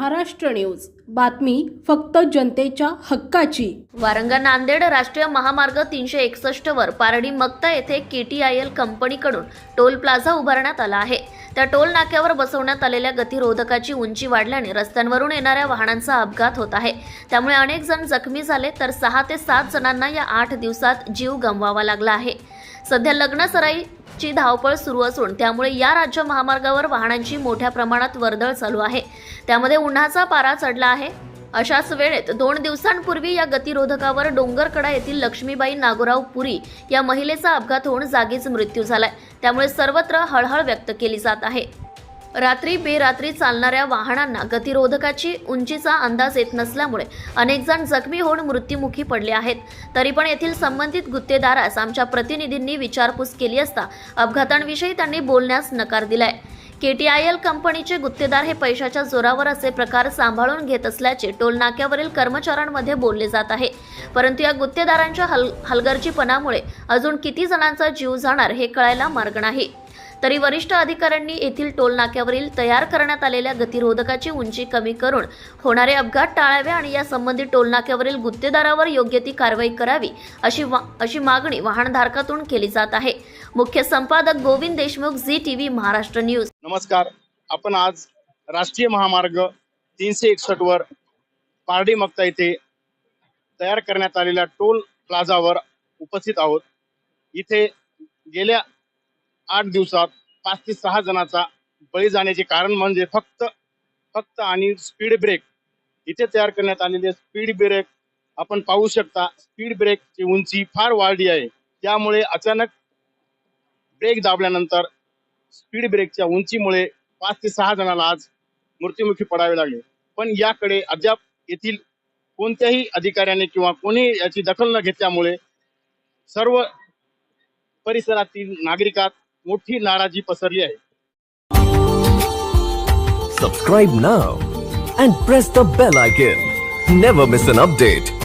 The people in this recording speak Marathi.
महाराष्ट्र न्यूज. बातमी फक्त जनतेच्या हक्काची. वारंगा नांदेड राष्ट्रीय महामार्ग तीनशे एकसष्ट वर पारडी मक्ता येथे केटीआयएल कंपनीकडून टोल प्लाझा उभारण्यात आला आहे. त्या टोल नाक्यावर बसवण्यात आलेल्या गतिरोधकाची उंची वाढल्याने रस्त्यांवरून येणाऱ्या वाहनांचा अपघात होत आहे. त्यामुळे अनेक जण जखमी झाले तर सहा ते सात जणांना या आठ दिवसात जीव गमवावा लागला आहे. सध्या लग्न सराईची धावपळ सुरू असून त्यामुळे या राज्य महामार्गावर वाहनांची मोठ्या प्रमाणात वर्दळ चालू आहे. त्यामध्ये उन्हाचा पारा चढला आहे. अशाच वेळेत दोन दिवसांपूर्वी या गतिरोधकावर डोंगरकडा येथील लक्ष्मीबाई नागोराव पुरी या महिलेचा अपघात होऊन जागीच मृत्यू झालाय. त्यामुळे सर्वत्र हळहळ व्यक्त केली जात आहे. रात्री बेरात्री चालणाऱ्या वाहनांना गतिरोधकाची उंचीचा अंदाज येत नसल्यामुळे अनेक जण जखमी होऊन मृत्युमुखी पडले आहेत. तरी पण येथील संबंधित गुत्तेदारास आमच्या प्रतिनिधींनी विचारपूस केली असता अपघातांविषयी त्यांनी बोलण्यास नकार दिलाय. के टी आय एल कंपनीचे गुत्तेदार हे पैशाच्या जोरावर असे प्रकार सांभाळून घेत असल्याचे टोलनाक्यावरील कर्मचाऱ्यांमध्ये बोलले जात आहे. परंतु या गुत्तेदारांच्या हल हलगर्जीपणामुळे अजून किती जणांचा जीव जाणार हे कळायला मार्ग नाही. तरी वरिष्ठ अधिकाऱ्यांनी येथील टोल नाक्यावरील तयार करण्यात आलेल्या गतिरोधकाची उंची कमी करून होणारे अपघात टाळावे आणि या संबंधित टोल नाक्यावरील गुत्तेदारावर योग्य ती कारवाई करावी अशी वा- अशी मागणी वाहनधारकातून केली जात आहे. मुख्य संपादक गोविंद देशमुख झी टीव्ही महाराष्ट्र न्यूज. नमस्कार. आपण आज राष्ट्रीय महामार्ग तीनशे एकसष्ट वर पारडी मक्ता येथे तयार करण्यात आलेल्या टोल प्लाझावर उपस्थित आहोत. इथे गेल्या आठ दिवसात पाच ते सहा जणांचा बळी जाण्याचे कारण म्हणजे फक्त फक्त आणि स्पीड ब्रेक इथे तयार करण्यात आलेले स्पीड ब्रेक आपण पाहू शकता स्पीड ब्रेकची उंची फार वाढली आहे. त्यामुळे अचानक ब्रेक दाबल्यानंतर स्पीड ब्रेकच्या उंचीमुळे पाच ते सहा जणांना आज मृत्युमुखी पडावे लागले. पण याकडे अद्याप येथील कोणत्याही अधिकाऱ्याने किंवा कोणी याची दखल न घेतल्यामुळे सर्व परिसरातील नागरिकात मोठी नाराजी पसरली आहे. सबस्क्राईब ना and press the bell icon never miss an update